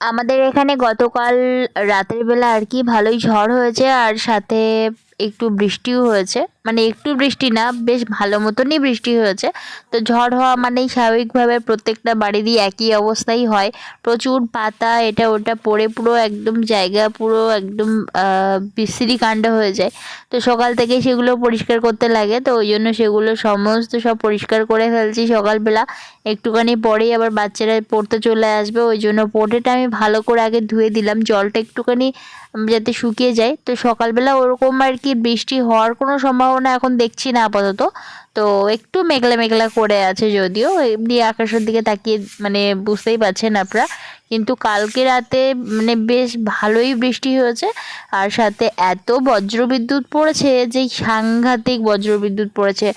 আমাদের এখানে গতকাল রাতের বেলা আর কি ভালোই ঝড় হয়েছে আর সাথে একটু বৃষ্টিও হয়েছে। মানে একটু বৃষ্টি না, বেশ ভালো মতনই বৃষ্টি হয়েছে। তো ঝড় হওয়া মানেই স্বাভাবিকভাবে প্রত্যেকটা বাড়িরই একই অবস্থাই হয়। প্রচুর পাতা, এটা ওটা পড়ে পুরো একদম জায়গা পুরো একদম বিশ্রী কাণ্ড হয়ে যায়। তো সকাল থেকে সেগুলো পরিষ্কার করতে লাগে। তো ওই জন্য সেগুলো সমস্ত সব পরিষ্কার করে ফেলছি সকালবেলা। একটুখানি পরেই আবার বাচ্চারা পড়তে চলে আসবে। ওই জন্য পোটেটা আমি ভালো করে আগে ধুয়ে দিলাম। জলটা একটুখানি যাতে শুকিয়ে যায়। তো সকালবেলা ওরকম আর কি বৃষ্টি হওয়ার কোনো সম্ভাবনা এখন দেখছি না আপাতত। তো একটু মেঘলা মেঘলা করে আছে যদিও, এমনি আকাশের দিকে তাকিয়ে মানে বুঝতেই পারছেন আপনারা। কিন্তু কালকে রাতে মানে বেশ ভালোই বৃষ্টি হয়েছে। আর সাথে এত বজ্রবিদ্যুৎ পড়েছে যে সাংঘাতিক বজ্রবিদ্যুৎ পড়েছে।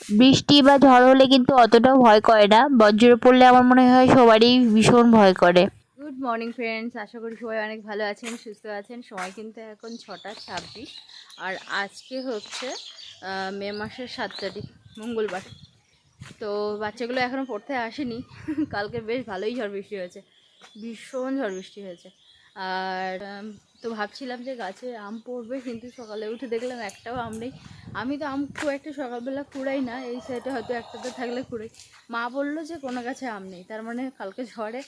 বৃষ্টি বা ঝড় হলে কিন্তু অতটাও ভয় করে না। বজ্র পড়লে আমার মনে হয় সবারই ভীষণ ভয় করে। মর্নিং ফ্রেন্ডস, আশা করি সবাই অনেক ভালো আছেন, সুস্থ আছেন। সময় কিন্তু এখন ছটা ছাব্বিশ। আর আজকে হচ্ছে মে মাসের সাত তারিখ, মঙ্গলবার। তো বাচ্চাগুলো এখনও পড়তে আসেনি। কালকে বেশ ভালোই ঝড় বৃষ্টি হয়েছে। ভীষণ ঝড় বৃষ্টি হয়েছে। আর তো ভাবছিলাম যে গাছে আম পড়বে, কিন্তু সকালে উঠে দেখলাম একটাও আম নেই। আমি তো আম খুব একটা সকালবেলা কুড়াই না, এই সাইডে হয়তো একটাতে থাকলে কুড়াই। মা বলল যে কোনো গাছে আম নেই, তার মানে কালকে ঝড়ে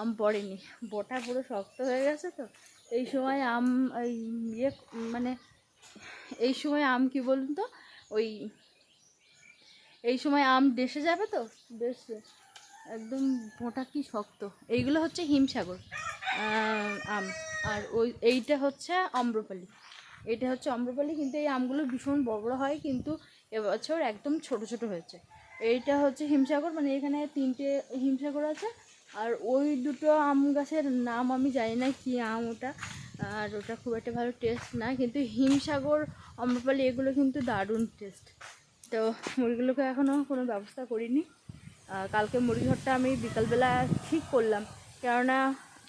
আম পড়েনি। বোটা পুরো শক্ত হয়ে গেছে তো, এই সময় আম, এই ইয়ে মানে এই সময় আম কি বলুন তো, ওই এই সময় আম দেশে যাবে তো বেশ একদম মোটা কি শক্ত। এইগুলো হচ্ছে হিমসাগর আম। আর ওই, এইটা হচ্ছে আম্রপালি এটা হচ্ছে আম্রপালি কিন্তু এই আমগুলো ভীষণ বড় বড় হয়, কিন্তু এবছর একদম ছোট ছোট হয়েছে। এইটা হচ্ছে হিমসাগর মানে এখানে তিনটে হিমসাগর আছে আর ওই দুটো আম গাছের নাম আমি জানি না কি আম ওটা। আর ওটা খুব একটা ভালো টেস্ট না, কিন্তু হিমসাগর আম্রপালি এগুলো কিন্তু দারুণ টেস্ট তো মুরগিগুলোকে এখনও কোনো ব্যবস্থা করিনি। কালকে মুরগি ঘরটা আমি বিকালবেলা ঠিক করলাম। কেননা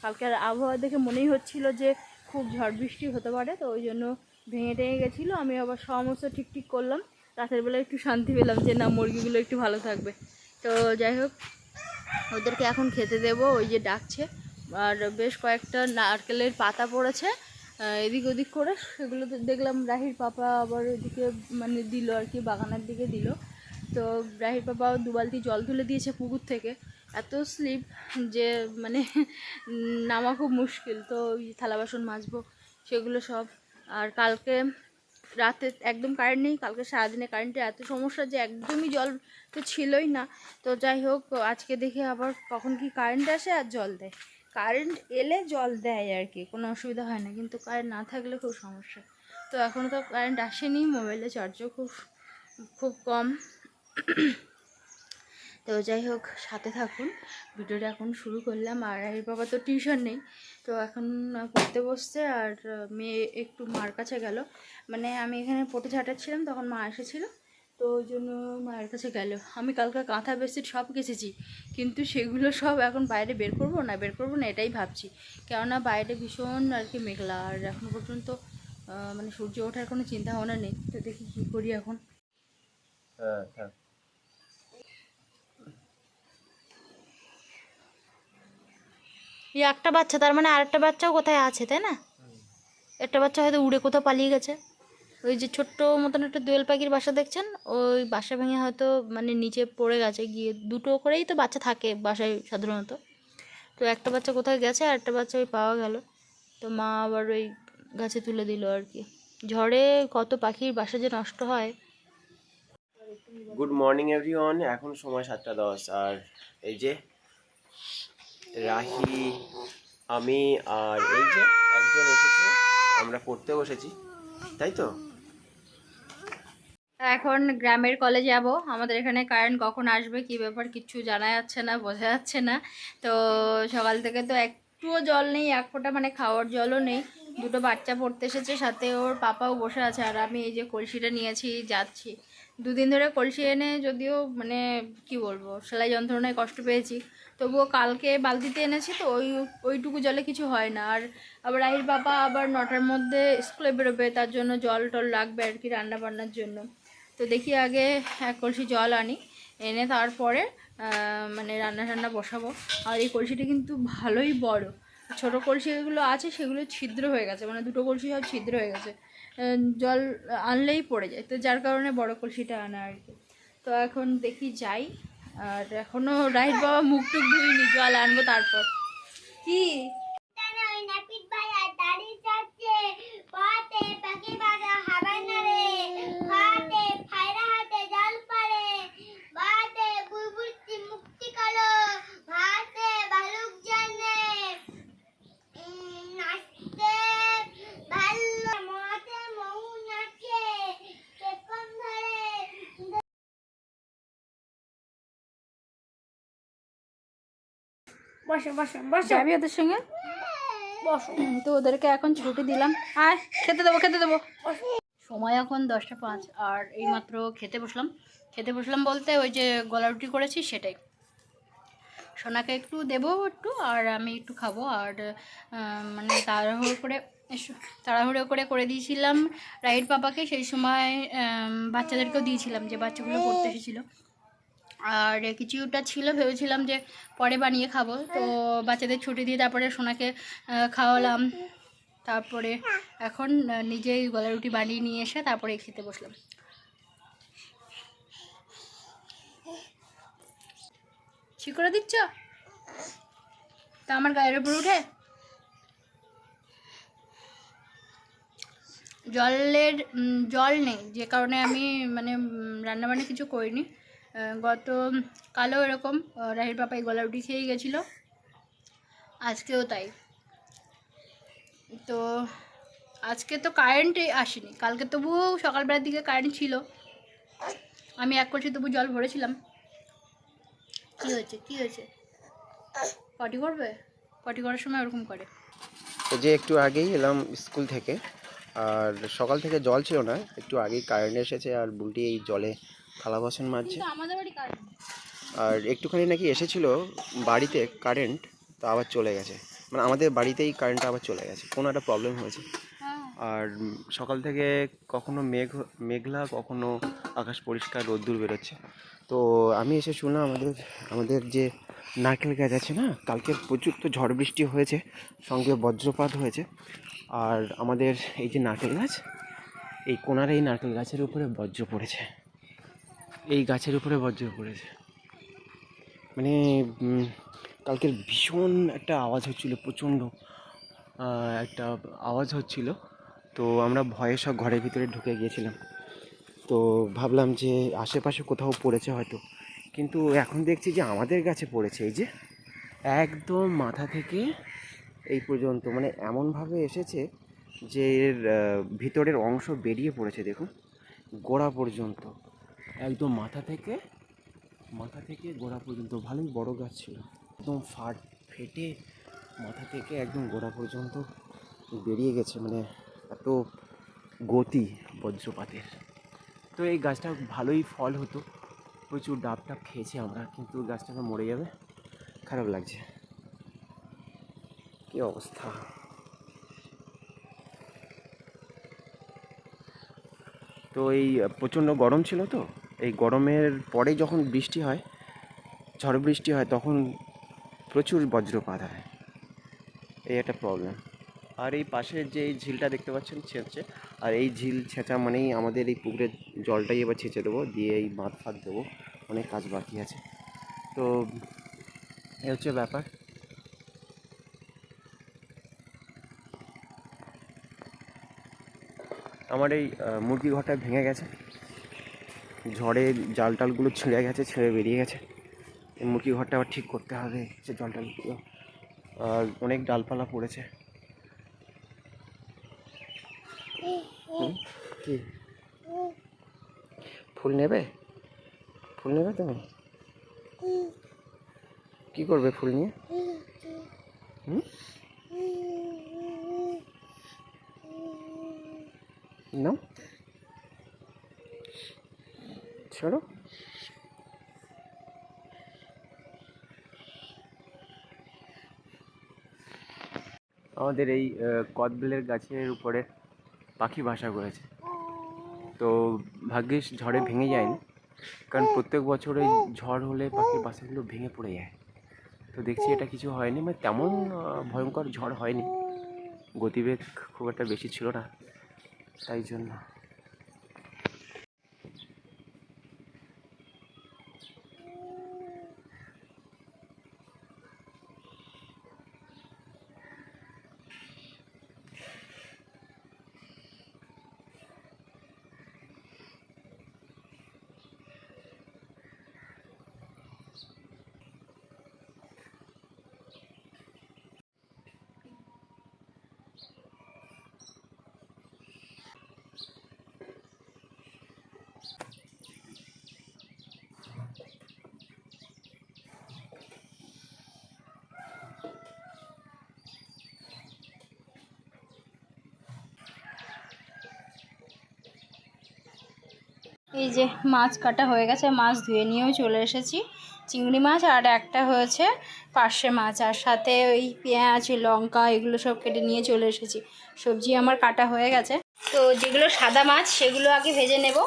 কালকের আবহাওয়া দেখে মনেই হচ্ছিল যে খুব ঝড় বৃষ্টি হতে পারে, তো ওই জন্য ভেঙে টেঙে গেছিল। আমি আবার সমস্ত ঠিক ঠিক করলাম। রাতের বেলা একটু শান্তি পেলাম যে না, মুরগিগুলো একটু ভালো থাকবে। তো যাই হোক ওদেরকে এখন খেতে দেব, ওই যে ডাকছে। আর বেশ কয়েকটা নারকেলের পাতা পড়েছে এদিক ওদিক করে সেগুলো তো দেখলাম রাহির পাপা আবার ওদিকে মানে দিল আর কি, বাগানের দিকে দিল। তো রাহির পাপা দু বালতি জল তুলে দিয়েছে পুকুর থেকে। এত স্লিপ যে মানে নামা খুব মুশকিল। তো ওই থালা বাসন মাজবো, সেগুলো সব। আর কালকে রাতে একদম কারেন্ট নেই, কালকে সারাদিনে কারেন্টের এত সমস্যা যে একদমই জল তো ছিলই না। তো যাই হোক, আজকে দেখে আবার কখন কি কারেন্ট আসে আর জল দেয়। কারেন্ট এলে জল দেয় আর কি, কোনো অসুবিধা হয় না। কিন্তু কারেন্ট না থাকলে খুব সমস্যা। তো এখনও তো কারেন্ট আসেনি মোবাইলে চার্জও খুব খুব কম। তো যাই হোক, সাথে থাকুন। ভিডিওটা এখন শুরু করলাম। আর এই বাবা তো টিউশন নেই, তো এখন পড়তে বসছে। আর মেয়ে একটু মার কাছে গেল। মানে আমি এখানে পটে ঝাঁটাচ্ছিলাম, তখন মা এসেছিল। তো ওই জন্য মায়ের কাছে গেল। আমি কালকে কাঁথা, বেডশিট সব কেচেছি। কিন্তু সেগুলো সব এখন বাইরে বের করব না, বের করব না, এটাই ভাবছি। কেননা বাইরে ভীষণ আর কি মেঘলা। আর এখন পর্যন্ত মানে সূর্য ওঠার কোনো চিন্তা ভাবনা নেই। তো দেখি কী করি এখন। হ্যাঁ থাক। একটা বাচ্চা, তার মানে আরেকটা বাচ্চাও কোথায় আছে, তাই না? একটা বাচ্চা হয়তো উড়ে কোথাও পালিয়ে গেছে। ওই যে ছোট্ট মতন একটা দোয়েল পাখির বাসা দেখছেন? ওই বাসা ভেঙে হয়তো মানে নিচে পড়ে গেছে, গিয়ে দুটো করেই তো বাচ্চা থাকে বাসায় সাধারণত। তো একটা বাচ্চা কোথায় গেছে, আর একটা বাচ্চা ওই পাওয়া গেল। তো মা আবার ওই গাছে তুলে দিল আর কি। ঝড়ে কত পাখির বাসা যে নষ্ট হয়। গুড মর্নিং এভরিওয়ান এখন সময় সাতটা দশ, আর এই যে রাহি, আমি আর এই যে একজন এসেছে, আমরা পড়তে বসেছি, তাই তো? এখন গ্রামের কলেজে যাব। আমাদের এখানে কারেন্ট কখন আসবে, কি ব্যাপার কিচ্ছু জানা যাচ্ছে না, বোঝা যাচ্ছে না। তো সকাল থেকে তো একটুও জল নেই, এক ফোঁটা মানে খাওয়ার জলও নেই। দুটো বাচ্চা পড়তে এসেছে, সাথে ওর পাপাও বসে আছে, আর আমি এই যে কলসিটা নিয়েছি, যাচ্ছি। দুদিন ধরে কলসি এনে যদিও মানে কি বলব, সেলাই যন্ত্রণায় কষ্ট পেয়েছি। তবুও কালকে বালতিতে এনেছি তো, ওই, ওইটুকু জলে কিছু হয় না। আর আবার রাহির বাবা আবার নটার মধ্যে স্কুলে বেরোবে, তার জন্য জল টল লাগবে আর কি রান্না বান্নার জন্য। তো দেখি আগে এক কলসি জল আনি, এনে তারপরে মানে রান্না টান্না বসাবো। আর এই কলসিটা কিন্তু ভালোই বড়। ছোটো কলসিগুলো আছে, সেগুলো ছিদ্র হয়ে গেছে মানে দুটো কলসি সব ছিদ্র হয়ে গেছে। জল আনলেই পড়ে যায়, তো যার কারণে বড় কলসিটা আনা আর কি। তো এখন দেখি যাই, আর এখনও রাইট বাবা মুখ টুক ধুইনি, জল আনব তারপর। কি ওই নাপিত ভাইয়া দাড়ি চাচ্ছে পাতে পাখি বাজা হাবাই নারে হাতে ফায়রা হাতে জাল পারে বাতে বুলবুলটি মুক্তি কালো ভাতে ভালুক জানে উম, নাচতে ভালো মাতে মৌ নাচে কেকন ধরে বসো বসো বসো। যাবি ওদের সঙ্গে? বসো। তো ওদেরকে এখন ছুটি দিলাম। আয় খেতে দেবো খেতে দেবো। সময় এখন দশটা পাঁচ আর এইমাত্র খেতে বসলাম। খেতে বসলাম বলতে ওই যে গলা রুটি করেছি সেটাই। সোনাকে একটু দেবো একটু আর আমি একটু খাব আর মানে তাড়াহুড়ো করে তাড়াহুড়ো করে করে দিয়েছিলাম রাইট পাপাকে। সেই সময় বাচ্চাদেরকেও দিয়েছিলাম যে বাচ্চাগুলো পড়তে এসেছিল। আর কিছুটা ছিল, ভেবেছিলাম যে পরে বানিয়ে খাব। তো বাচ্চাদের ছুটি দিয়ে তারপরে সোনাকে খাওয়ালাম। তারপরে এখন নিজেই গলা রুটি বানিয়ে নিয়ে এসে তারপরে খেতে বসলাম। করে দিচ্ছ? তা আমার গায়ের উপর উঠে? জলের জল নেই, যে কারণে আমি মানে রান্নাবান্না কিছু করিনি। গত কালও এরকম রাহির পাপা এই গলা রুটি খেয়ে গেছিল। আজকেও তাই। তো আজকে তো কারেন্টই আসেনি। কালকে তবুও সকালবেলার দিকে কারেন্ট ছিল। আমি এক করছি তবু জল ভরেছিলাম। কী হয়েছে? কী হয়েছে? পটি করবে? পটি করার সময় ওরকম করে। যে একটু আগেই এলাম স্কুল থেকে, আর সকাল থেকে জল ছিল না, একটু আগেই কারেন্ট এসেছে আর বুলটি এই জলে থালা বাসন মাজছে আর একটুখানি নাকি এসেছিল বাড়িতে কারেন্ট তো আবার চলে গেছে। মানে আমাদের বাড়িতেই কারেন্টটা আবার চলে গেছে। কোনো একটা প্রবলেম হয়েছে। হ্যাঁ। আর সকাল থেকে কখনো মেঘ মেঘলা কখনো আকাশ পরিষ্কার রোদ্দুর বেরোচ্ছে। তো আমি এসে শুনলাম আমাদের আমাদের যে নারকেল গাছ আছে না কালকে প্রচুর তো ঝড় বৃষ্টি হয়েছে সঙ্গে বজ্রপাত হয়েছে। আর আমাদের এই যে নারকেল গাছ এই কোনার এই নারকেল গাছের উপরে বজ্র পড়েছে। এই গাছের উপরে বজ্র পড়েছে। মানে কালকের ভীষণ একটা আওয়াজ হচ্ছিল, প্রচণ্ড একটা আওয়াজ হচ্ছিল। তো আমরা ভয়ে সব ঘরের ভিতরে ঢুকে গিয়েছিলাম। তো ভাবলাম যে আশেপাশে কোথাও পড়েছে হয়তো। কিন্তু এখন দেখছি যে আমাদের গাছে পড়েছে। এই যে একদম মাথা থেকে এই পর্যন্ত মানে এমনভাবে এসেছে যে এর ভিতরের অংশ বেরিয়ে পড়েছে, দেখুন। গোড়া পর্যন্ত। একদম মাথা থেকে মাথা থেকে গোড়া পর্যন্ত, ভালোই বড় গাছ ছিল। একদম ফাট ফেটে মাথা থেকে একদম গোড়া পর্যন্ত বেরিয়ে গেছে মানে এত গতি বজ্রপাতের। তো এই গাছটা ভালোই ফল হতো। প্রচুর ডাব টাব খেয়েছি আমরা, কিন্তু গাছটা মরে যাবে। খারাপ লাগছে। কি অবস্থা? তো এই প্রচণ্ড গরম ছিল তো এই গরমের পরে যখন বৃষ্টি হয়, ঝড় বৃষ্টি হয়, তখন প্রচুর বজ্রপাত হয়। এই একটা প্রবলেম আর এই পাশের যে এই ঝিলটা দেখতে পাচ্ছেন, ছেঁচে। আর এই ঝিল ছেঁচা মানেই আমাদের এই পুকুরের জলটাই এবার ছেঁচে দেবো, দিয়ে এই বাঁধ ফাঁধ দেবো, অনেক কাজ বাকি আছে। তো এই হচ্ছে ব্যাপার। আমার এই মুরগি ঘরটা ভেঙে গেছে। ঝড়ে জাল টালগুলো ছিঁড়ে গেছে, ছিঁড়ে বেরিয়ে গেছে। এই মুরগি ঘরটা আবার ঠিক করতে হবে, সে জল টালগুলো আর অনেক ডালপালা পড়েছে। কি? ফুল নেবে? ফুল নেবে তুমি? কি করবে ফুল নিয়ে? হুম? নাও। ছাড়ো আমাদের এই কদবেলের গাছের উপরে পাখি বাসা করেছে। তো ভাগ্যিস ঝড়ে ভেঙে যায়নি, কারণ প্রত্যেক বছর এই ঝড় হলে পাখির বাসাগুলো ভেঙে পড়ে যায়। তো দেখছি এটা কিছু হয়নি মানে তেমন ভয়ঙ্কর ঝড় হয়নি। গতিবেগ খুব একটা বেশি ছিল না, তাই জন্য। এই যে মাছ কাটা হয়ে গেছে, মাছ ধুয়ে নিয়েও চলে এসেছি। চিংড়ি মাছ আর একটা হয়েছে পার্শে মাছ, আর সাথে ওই পেঁয়াজ, লঙ্কা এগুলো সব কেটে নিয়ে চলে এসেছি। সবজি আমার কাটা হয়ে গেছে। তো যেগুলো সাদা মাছ সেগুলো আগে ভেজে নেব।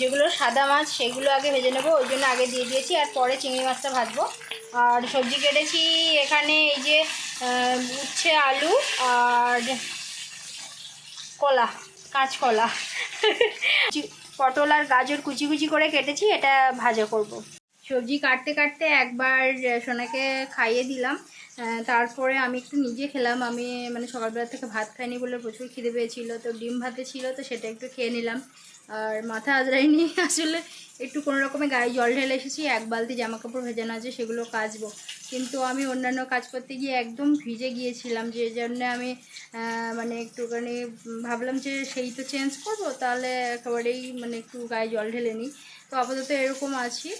যেগুলো সাদা মাছ সেগুলো আগে ভেজে নেব, ওই জন্য আগে দিয়ে দিয়েছি, আর পরে চিংড়ি মাছটা ভাজবো। আর সবজি কেটেছি এখানে এই যে উচ্ছে, আলু আর কলা, কাঁচকলা। পটল আর গাজর কুচি কুচি করে কেটেছি, এটা ভাজা করব। সবজি কাটতে কাটতে একবার সোনাকে খাইয়ে দিলাম। তারপরে আমি একটু নিজে খেলাম। আমি মানে সকালবেলা থেকে ভাত খাইনি বলে প্রচুর খিদে পেয়েছিলো, তো ডিম ভাতে ছিল, তো সেটা একটু খেয়ে নিলাম। আর মাথা আজরাইনি আসলে একটু কোনো রকমে গায়ে জল ঢেলে এসেছি, এক বালতি জামা কাপড় ভেজানো আছে, সেগুলো কাচবো। কিন্তু আমি অন্যান্য কাজ করতে গিয়ে একদম ভিজে গিয়েছিলাম, যে জন্য আমি মানে একটুখানি ভাবলাম যে সেই তো চেঞ্জ করব, তাহলে একেবারেই মানে একটু গায়ে জল ঢেলে নিই। তো আপাতত এরকম আছি।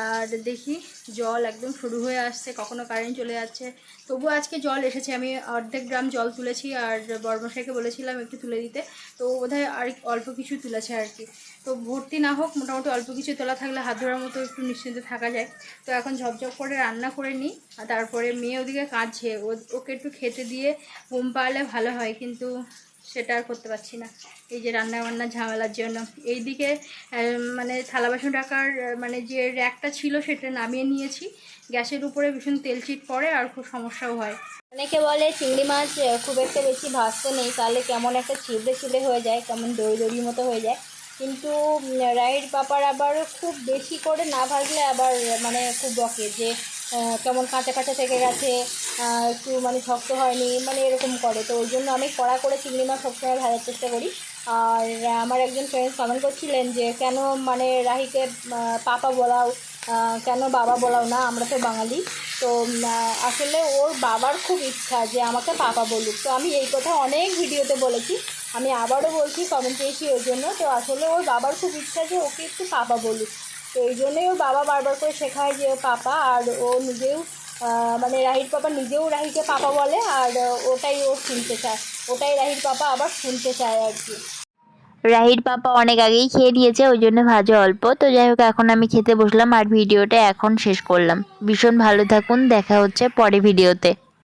আর দেখি জল একদম শুরু হয়ে আসছে, কখনো কারেন্ট চলে যাচ্ছে। তবু আজকে জল এসেছে, আমি অর্ধেক গ্রাম জল তুলেছি আর বর্মশাইকে বলেছিলাম একটু তুলে দিতে। তো বোধহয় আর অল্প কিছু তুলেছে আর কি। তো ভর্তি না হোক, মোটামুটি অল্প কিছু তোলা থাকলে হাত ধরার মতো একটু নিশ্চিন্তে থাকা যায়। তো এখন ঝপঝপ করে রান্না করে নিই, আর তারপরে মেয়ে ওদিকে কাঁদছে। ওকে একটু খেতে দিয়ে ঘুম পাড়লে ভালো হয়, কিন্তু সেটা আর করতে পারছি না। এই যে রান্না বান্নার ঝামেলার জন্য। এইদিকে মানে থালা বাসন রাখার মানে যে র্যাকটা ছিল সেটা নামিয়ে নিয়েছি। গ্যাসের উপরে ভীষণ তেল চিট পড়ে আর খুব সমস্যাও হয়। অনেকে বলে চিংড়ি মাছ খুব একটা বেশি ভাজতে নেই। তাহলে কেমন একটা ছিবড়ে ছিবড়ে হয়ে যায়, কেমন দড়ি দড়ির মতো হয়ে যায়। কিন্তু রাইড ব্যাপার আবার খুব বেশি করে না ভাজলে আবার মানে খুব বকে যে কেমন কাঁচা কাঁচা থেকে গেছে একটু মানে শক্ত হয়নি মানে এরকম করে। তো ওই জন্য আমি কড়া করে চিংড়ি মাছ সবসময় ভাজার চেষ্টা করি। আর আমার একজন ফ্রেন্ডস কমেন্ট করছিলেন যে, কেন মানে রাহিকে পাপা বলাও কেন বাবা বলাও না? আমরা তো বাঙালি। তো আসলে ওর বাবার খুব ইচ্ছা যে আমাকে পাপা বলুক। তো আমি এই কথা অনেক ভিডিওতে বলেছি। আমি আবারও বলছি কমেন্ট পেয়েছি ওই জন্য। তো আসলে ওর বাবার খুব ইচ্ছা যে ওকে একটু পাপা বলুক। তো এই জন্যই ওর বাবা বারবার করে শেখায় যে পাপা, আর ও নিজেও মানে রাহির পাপা নিজেও রাহিকে পাপা বলে, আর ওটাই ও শুনতে চায়। ওটাই রাহির পাপা আবার শুনতে চায় আর কি। রাহির পাপা অনেক আগেই খেয়ে দিয়েছে ওই জন্য ভাজা অল্প। তো যাই হোক, এখন আমি খেতে বসলাম আর ভিডিওটা এখন শেষ করলাম। ভীষণ ভালো থাকুন, দেখা হচ্ছে পরে ভিডিওতে।